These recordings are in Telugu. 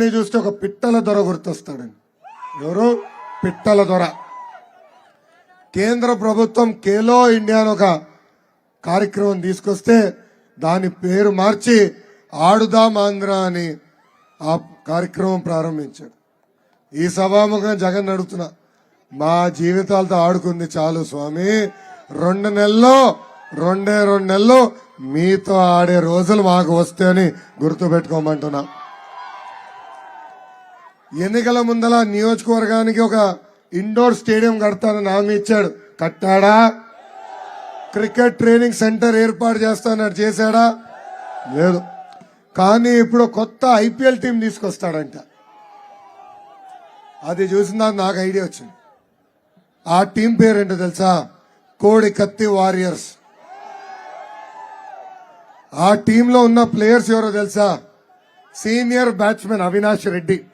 జగన్ని చూస్తే ఒక పిట్టల దొర గుర్తొస్తాడండి. ఎవరు? పిట్టల దొర. కేంద్ర ప్రభుత్వం కేలో ఇండియా అని ఒక కార్యక్రమం తీసుకొస్తే దాని పేరు మార్చి ఆడుదాం ఆంధ్ర అని ఆ కార్యక్రమం ప్రారంభించాడు. ఈ సభాముఖం జగన్ అడుగుతున్నా మా జీవితాలతో ఆడుకుంది చాలు స్వామి. రెండు నెలల్లో రెండే రెండు నెలలు మీతో ఆడే రోజులు మాకు వస్తే అని గుర్తుపెట్టుకోమంటున్నా. ఎన్నికల ముందల నియోజకవర్గానికి ఒక ఇండోర్ స్టేడియం కడతానని హామీ ఇచ్చాడు. కట్టాడా? క్రికెట్ ట్రైనింగ్ సెంటర్ ఏర్పాటు చేస్తానని చేశాడా? లేదు. కానీ ఇప్పుడు కొత్త ఐపీఎల్ టీం తీసుకొస్తాడంట. అది చూసిన నాకు ఐడియా వచ్చింది. ఆ టీం పేరేంటో తెలుసా? కోడి కత్తి వారియర్స్. ఆ టీంలో ఉన్న ప్లేయర్స్ ఎవరో తెలుసా? Senior batsmen Avinash Reddy.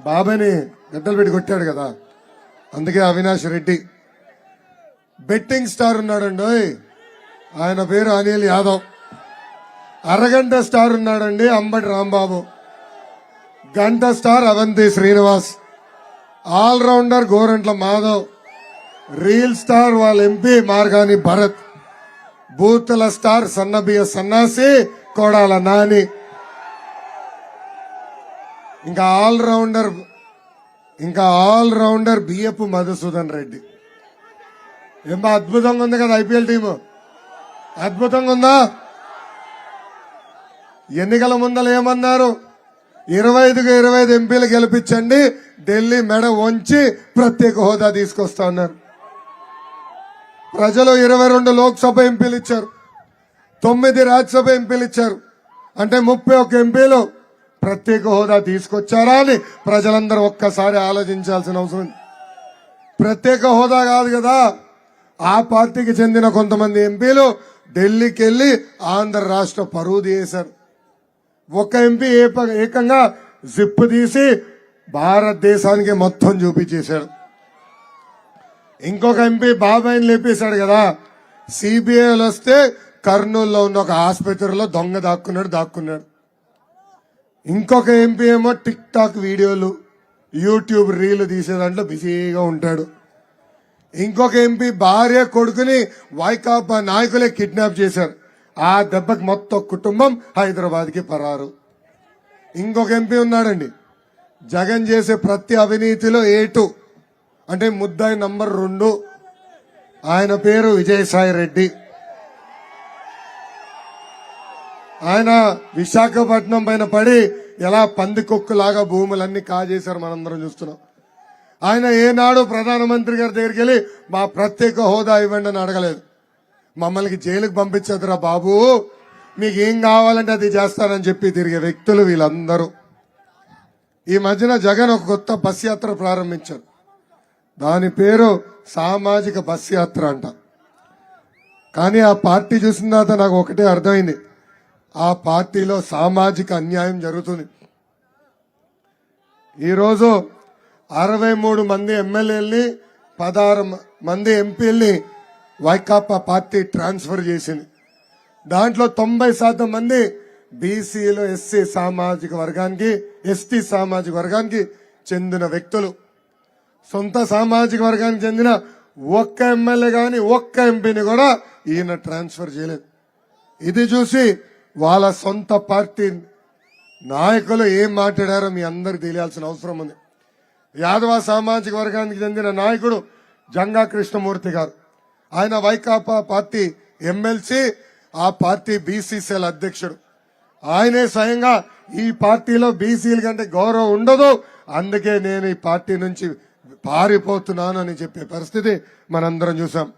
బాబాని గడ్డలు పెట్టి కొట్టాడు కదా. అందుకే అవినాష్ రెడ్డి. బెట్టింగ్ స్టార్ ఉన్నాడండి ఓయ్. ఆయన పేరు అనిల్ యాదవ్. అరగంట స్టార్ ఉన్నాడండి అంబటి రాంబాబు. గంట star Avanthi Srinivas. All rounder Gorantla Madhav. Reel star వాళ్ళ ఎంపీ మార్గాని భరత్. బూతుల స్టార్ సన్నబియ సన్నాసి కోడాల నాని. ఇంకా ఆల్ రౌండర్ ఇంకా ఆల్ రౌండర్ మధుసూదన్ రెడ్డి. ఏమో అద్భుతంగా ఉంది కదా ఐపీఎల్ టీము? అద్భుతంగా ఉందా ఎన్నికల ముందలు ఏమన్నారు? ఇరవై ఐదుకు ఇరవై ఐదు ఎంపీలు గెలిపించండి ఢిల్లీ మెడ వంచి ప్రత్యేక హోదా తీసుకొస్తా ఉన్నారు ప్రజలు ఇరవై రెండు లోక్సభ ఎంపీలు ఇచ్చారు. తొమ్మిది రాజ్యసభ ఎంపీలు ఇచ్చారు. అంటే ముప్పై ఒక్క ఎంపీలు ప్రత్యేక హోదా తీసుకొచ్చారా అని ప్రజలందరూ ఒక్కసారి ఆలోచించాల్సిన అవసరం ప్రత్యేక హోదా కాదు కదా. ఆ పార్టీకి చెందిన కొంతమంది ఎంపీలు ఢిల్లీకి వెళ్ళి ఆంధ్ర రాష్ట్ర పరువు తీశారు ఒక ఎంపీ ఏకంగా జిప్ తీసి భారతదేశానికి మొత్తం చూపించేశాడు ఇంకొక ఎంపీ బాబాయిని లేపేశాడు కదా. సిబిఐలు వస్తే కర్నూలులో ఉన్న ఒక ఆసుపత్రిలో దొంగ దాక్కున్నాడు దాక్కున్నాడు. ఇంకొక ఎంపీ ఏమో టిక్ టాక్ వీడియోలు యూట్యూబ్ రీల్ తీసే దాంట్లో బిజీగా ఉంటాడు. ఇంకొక ఎంపీ భార్య కొడుకుని వైకాపా నాయకులే కిడ్నాప్ చేశారు. ఆ దెబ్బకి మొత్తం కుటుంబం హైదరాబాద్కి పరారు. ఇంకొక ఎంపీ ఉన్నాడండి. జగన్ చేసే ప్రతి అవినీతిలో ఏటు. అంటే ముద్దాయి నంబర్ రెండు. ఆయన పేరు విజయసాయి రెడ్డి. ఆయన విశాఖపట్నం పైన పడి ఎలా పందికొక్కులాగా భూములన్నీ కాజేశారు మనందరం చూస్తున్నాం. ఆయన ఏనాడు ప్రధానమంత్రి గారి దగ్గరికి వెళ్ళి మా ప్రత్యేక హోదా ఇవ్వండి అని అడగలేదు. మమ్మల్ని జైలుకు పంపించదురా బాబు? మీకు ఏం కావాలంటే అది చేస్తానని చెప్పి తిరిగే వ్యక్తులు వీళ్ళందరూ. ఈ మధ్యన జగన్ ఒక కొత్త బస్ యాత్ర ప్రారంభించారు. దాని పేరు సామాజిక బస్ యాత్ర అంట. కానీ ఆ పార్టీ చూసిన తర్వాత నాకు ఒకటే అర్థమైంది. ఆ పార్టీలో సామాజిక అన్యాయం జరుగుతుంది. ఈరోజు అరవై మూడు మంది ఎమ్మెల్యేలని పదహారు మంది ఎంపీల్ని వైకాపా పార్టీ ట్రాన్స్ఫర్ చేసింది. దాంట్లో తొంభై శాతం మంది బీసీలు ఎస్సీ సామాజిక వర్గానికి ఎస్టీ సామాజిక వర్గానికి చెందిన వ్యక్తులు. సొంత సామాజిక వర్గానికి చెందిన ఒక్క ఎమ్మెల్యే కానీ ఒక్క ఎంపీని కూడా ఈయన ట్రాన్స్ఫర్ చేయలేదు. ఇది చూసి వాళ్ళ సొంత పార్టీ నాయకులు ఏం మాట్లాడారో మీ అందరికి తెలియాల్సిన అవసరం ఉంది. యాదవ సామాజిక వర్గానికి చెందిన నాయకుడు జంగా కృష్ణమూర్తి గారు. ఆయన వైకాపా పార్టీ ఎమ్మెల్సీ ఆ పార్టీ బీసీసీఎల్ అధ్యక్షుడు. ఆయనే స్వయంగా ఈ పార్టీలో బీసీల కంటే గౌరవం ఉండదు. అందుకే నేను ఈ పార్టీ నుంచి పారిపోతున్నాను అని చెప్పే పరిస్థితి మనందరం చూసాం.